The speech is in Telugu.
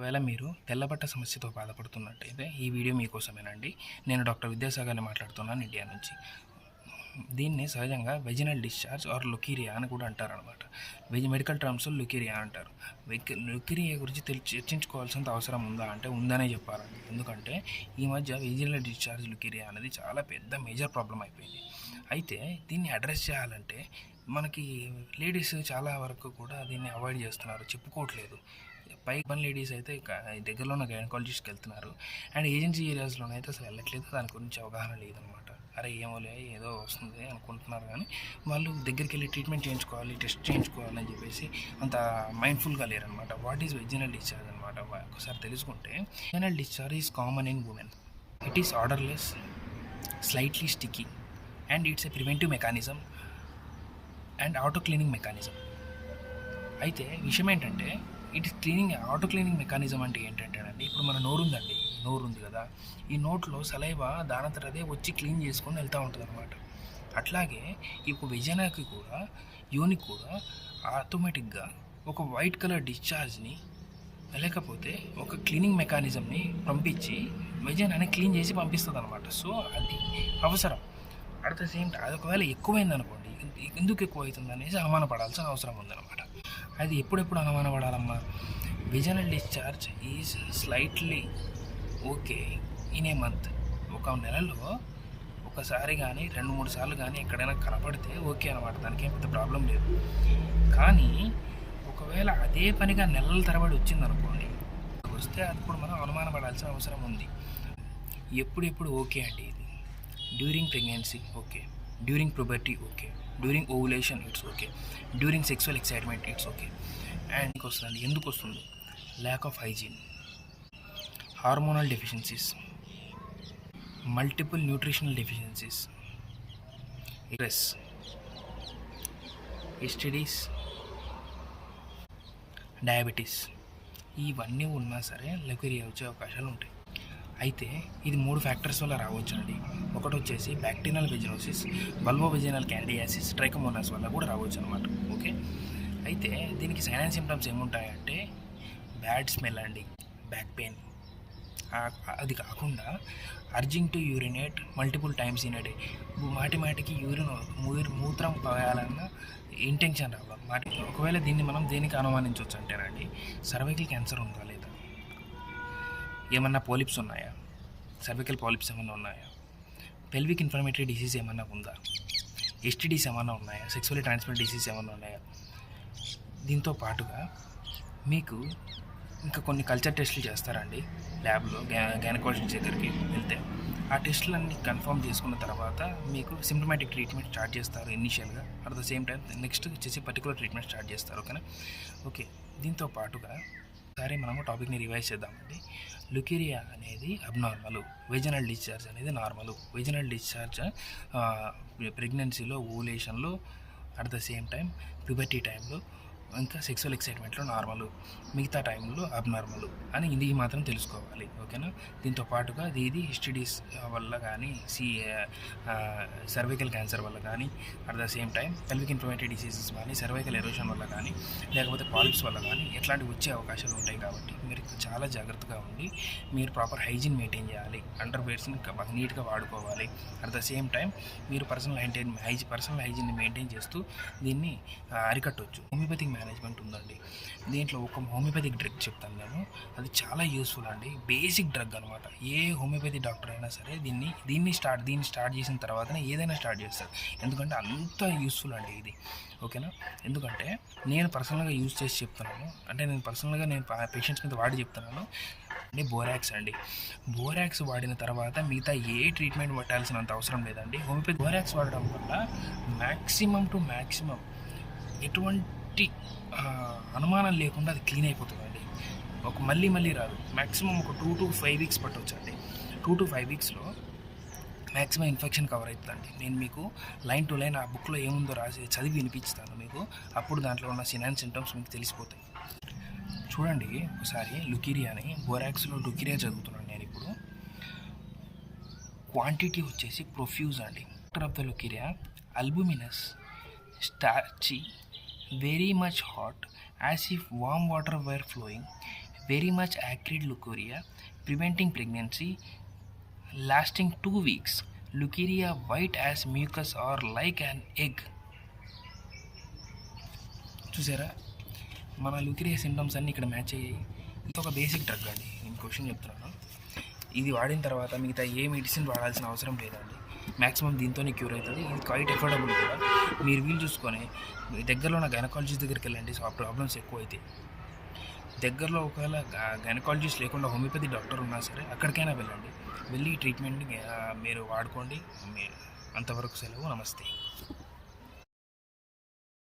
ఒకవేళ మీరు తెల్లబట్ట సమస్యతో బాధపడుతున్నట్టయితే ఈ వీడియో మీకోసమేనండి. నేను డాక్టర్ విద్యాసాగర్ని మాట్లాడుతున్నాను ఇండియా నుంచి. దీన్ని సహజంగా వెజినల్ డిశ్చార్జ్ ఆర్ లుకీరియా అని కూడా అంటారు అనమాట వెజ్ మెడికల్ టర్మ్స్ లుకీరియా అంటారు లుకీరియా గురించి తెలి చర్చించుకోవాల్సినంత అవసరం ఉందా అంటే ఉందనే చెప్పాలండి. ఎందుకంటే ఈ మధ్య వెజినల్ డిశ్చార్జ్ లుకీరియా అనేది చాలా పెద్ద మేజర్ ప్రాబ్లం అయిపోయింది. అయితే దీన్ని అడ్రస్ చేయాలంటే మనకి లేడీస్ చాలా వరకు కూడా దీన్ని అవాయిడ్ చేస్తున్నారు. చెప్పుకోవట్లేదు. పై పని లేడీస్ అయితే దగ్గరలో ఉన్న గైనకాలజిస్ట్కి వెళ్తున్నారు. అండ్ ఏజెన్సీ ఏరియాస్లోనే అయితే అసలు వెళ్ళట్లేదు. దాని గురించి అవగాహన లేదనమాట. అరే ఏమోలే ఏదో వస్తుంది అనుకుంటున్నారు కానీ వాళ్ళు దగ్గరికి వెళ్ళి ట్రీట్మెంట్ చేయించుకోవాలి టెస్ట్ చేయించుకోవాలని చెప్పేసి అంత మైండ్ఫుల్గా లేరనమాట. వాట్ ఈస్ వెజినల్ డిశ్చార్జ్ అనమాట? ఒకసారి తెలుసుకుంటే vaginal discharge is common in women it is odourless slightly sticky and it's a preventive mechanism and auto cleaning mechanism అయితే విషయం ఏంటంటే it cleaning auto cleaning mechanism అంటే ఏంటంటేనండి ఇప్పుడు మన నోరు ఉందండి నోరు ఉంది కదా ఈ నోట్లో సలైవా దానంతట అదే వచ్చి క్లీన్ చేసుకొని వెళ్తూ ఉంటుంది అనమాట అట్లాగే ఇప్పుడు విజయనకి కూడా యోనికి కూడా ఆటోమేటిక్గా ఒక వైట్ కలర్ డిశ్చార్జ్ని లేకపోతే ఒక క్లీనింగ్ మెకానిజంని పంపించి విజయనాన్ని క్లీన్ చేసి పంపిస్తుంది అనమాట సో అది అవసరం. అట్ ద సేమ్ అది ఒకవేళ ఎక్కువైంది అనుకోండి ఎందుకు ఎక్కువ అవుతుంది అనేసి అనుమానపడాల్సిన అవసరం ఉందన్నమాట. అది ఎప్పుడెప్పుడు అనుమానపడాలమ్మా? Vaginal discharge is slightly okay in a month. ఒక నెలలో ఒకసారి కానీ రెండు మూడు సార్లు కానీ ఎక్కడైనా కనపడితే ఓకే అనమాట దానికి ఏం పెద్ద ప్రాబ్లం లేదు. కానీ ఒకవేళ అదే పనిగా నెలల తరబడి వచ్చిందనుకోండి వస్తే అప్పుడు మనం అనుమానపడాల్సిన అవసరం ఉంది. ఎప్పుడెప్పుడు ఓకే అండి ఇది? During pregnancy okay. During puberty okay. During ovulation it's okay during sexual excitement it's okay and వస్తుంది ఎందుకు వస్తుంది? Lack of hygiene hormonal deficiencies multiple nutritional deficiencies stress STDs diabetes ఇవన్నీ ఉన్నా సరే లెక్వేరియా వచ్చే అవకాశాలు ఉంటాయి. అయితే ఇది మూడు ఫ్యాక్టర్స్ వల్ల రావచ్చు అండి ఒకటి వచ్చేసి బ్యాక్టీరియల్ వెజినోసిస్ బల్బో విజినల్ క్యాండియాసిస్ ట్రైకోమోనాస్ వల్ల కూడా రావచ్చు అనమాట ఓకే? అయితే దీనికి సైన్ అండ్ సిమ్టమ్స్ ఏముంటాయంటే బ్యాడ్ స్మెల్ అండి బ్యాక్ పెయిన్. అది కాకుండా urging to urinate multiple times in day. మాటి మాటికి యూరిన్ మూత్రం పోయాలన్న ఇంటెన్షన్ రావాలి. మాటి ఒకవేళ దీన్ని మనం దేనికి అనుమానించవచ్చు అంటేనండి సర్వైకల్ క్యాన్సర్ ఉందా ఏమన్నా పోలిప్స్ ఉన్నాయా? సర్వికల్ పాలిప్స్ ఏమైనా ఉన్నాయా? పెల్విక్ ఇన్ఫ్లమేటరీ డిసీజ్ ఏమైనా ఉందా? ఎస్టీడీస్ ఏమైనా ఉన్నాయా? సెక్సువల్లీ ట్రాన్స్మిట్ డిసీజ్ ఏమైనా ఉన్నాయా? దీంతో పాటుగా మీకు ఇంకా కొన్ని కల్చర్ టెస్టులు చేస్తారండి. ల్యాబ్లో గైనకాలజిస్ట్ దగ్గరికి వెళ్తే. ఆ టెస్టులన్నీ కన్ఫర్మ్ చేసుకున్న తర్వాత మీకు సిమ్టమాటిక్ ట్రీట్మెంట్ స్టార్ట్ చేస్తారు ఇనిషియల్గా at the same time next వచ్చేసి పర్టికులర్ ట్రీట్మెంట్ స్టార్ట్ చేస్తారు. ఓకేనా? ఓకే. దీంతో పాటుగా ఒకసారి మనము టాపిక్ని రివైజ్ చేద్దామండి. లుకేరియా అనేది అబ్నార్మల్. వెజనల్ డిశ్చార్జ్ అనేది నార్మల్. వెజనల్ డిశ్చార్జ్ ప్రెగ్నెన్సీలో ఓవులేషన్లో at the same time puberty టైంలో ఇంకా సెక్సువల్ ఎక్సైట్మెంట్లో నార్మల్ మిగతా టైంలో అబ్నార్మల్ అని ఇది మాత్రం తెలుసుకోవాలి ఓకేనా? దీంతో పాటుగా ఇది ఇది హిస్టడీస్ వల్ల కానీ సి సర్వైకల్ క్యాన్సర్ వల్ల కానీ at the same time pelvic inflammatory diseases కానీ సర్వైకల్ ఎరోషన్ వల్ల కానీ లేకపోతే పాలిప్స్ వల్ల కానీ ఎట్లాంటివి వచ్చే అవకాశాలు ఉంటాయి కాబట్టి మీరు చాలా జాగ్రత్తగా ఉండి మీరు ప్రాపర్ హైజీన్ మెయింటైన్ చేయాలి అండర్ వేర్స్ని నీట్గా వాడుకోవాలి. అట్ ద సేమ్ టైం మీరు పర్సనల్ హైజీన్ హైజీ పర్సనల్ హైజీన్ని మెయింటైన్ చేస్తూ దీన్ని అరికట్టవచ్చు హోమియోపతిక్ మేనేజ్మెంట్ ఉందండి. దీంట్లో ఒక హోమియోపతిక్ డ్రగ్ చెప్తాను నేను. అది చాలా యూస్ఫుల్ అండి. బేసిక్ డ్రగ్ అనమాట ఏ హోమియోపతి డాక్టర్ అయినా సరే దీన్ని దీన్ని స్టార్ట్ దీన్ని స్టార్ట్ చేసిన తర్వాతనే ఏదైనా స్టార్ట్ చేస్తారు. ఎందుకంటే అంత యూస్ఫుల్ అండి ఇది. ఓకేనా? ఎందుకంటే నేను పర్సనల్గా యూజ్ చేసి చెప్తున్నాను. అంటే నేను పర్సనల్గా నేను పేషెంట్స్ మీద వాడి చెప్తున్నాను. అంటే బోరాక్స్ అండి. బోరాక్స్ వాడిన తర్వాత మిగతా ఏ ట్రీట్మెంట్ పట్టాల్సినంత అవసరం లేదండి. హోమియోపతి బోరాక్స్ వాడడం వల్ల మ్యాక్సిమం టు మ్యాక్సిమం ఎటువంటి ఎలాంటి అనుమానం లేకుండా అది క్లీన్ అయిపోతుందండి. ఒక మళ్ళీ మళ్ళీ రాదు. మ్యాక్సిమం ఒక టూ టు ఫైవ్ వీక్స్ పట్టవచ్చండి టూ టు ఫైవ్ వీక్స్లో మ్యాక్సిమం ఇన్ఫెక్షన్ కవర్ అవుతుందండి నేను మీకు లైన్ టు లైన్ ఆ బుక్లో ఏముందో రాసి చదివి వినిపిస్తాను మీకు. అప్పుడు దాంట్లో ఉన్న సినాన్ సింటమ్స్ మీకు తెలిసిపోతాయి. చూడండి ఒకసారి లుకీరియాని. బోరాక్స్లో లుకీరియా చదువుతున్నాను నేను ఇప్పుడు. క్వాంటిటీ వచ్చేసి ప్రొఫ్యూజ్ అండి. Doctor of the leucorrhoea albuminous starchy very much hot as if warm water were flowing very much acrid leucorrhoea preventing pregnancy lasting two weeks leucorrhoea white as mucus or like an egg చూసారా? మన లుకీరియా సిమ్టమ్స్ అన్నీ ఇక్కడ మ్యాచ్ అయ్యాయి. ఇది ఒక బేసిక్ డ్రగ్ అండి. నేను క్వశ్చన్ చెప్తున్నాను. ఇది వాడిన తర్వాత మిగతా ఏ మెడిసిన్ వాడాల్సిన అవసరం లేదండి. మ్యాక్సిమం దీంతోనే క్యూర్ అవుతుంది. ఇది క్వైట్ ఎఫోర్డబుల్ కూడా. మీరు వీలు చూసుకొని మీ దగ్గరలో ఉన్న గైనకాలజిస్ట్ దగ్గరికి వెళ్ళండి. సో ఆ ప్రాబ్లమ్స్ ఎక్కువ అవుతాయి దగ్గరలో ఒకవేళ గైనకాలజిస్ట్ లేకుండా హోమియోపతి డాక్టర్ ఉన్నా సరే అక్కడికైనా వెళ్ళండి. వెళ్ళి ట్రీట్మెంట్ని మీరు వాడుకోండి. అంతవరకు సెలవు. నమస్తే.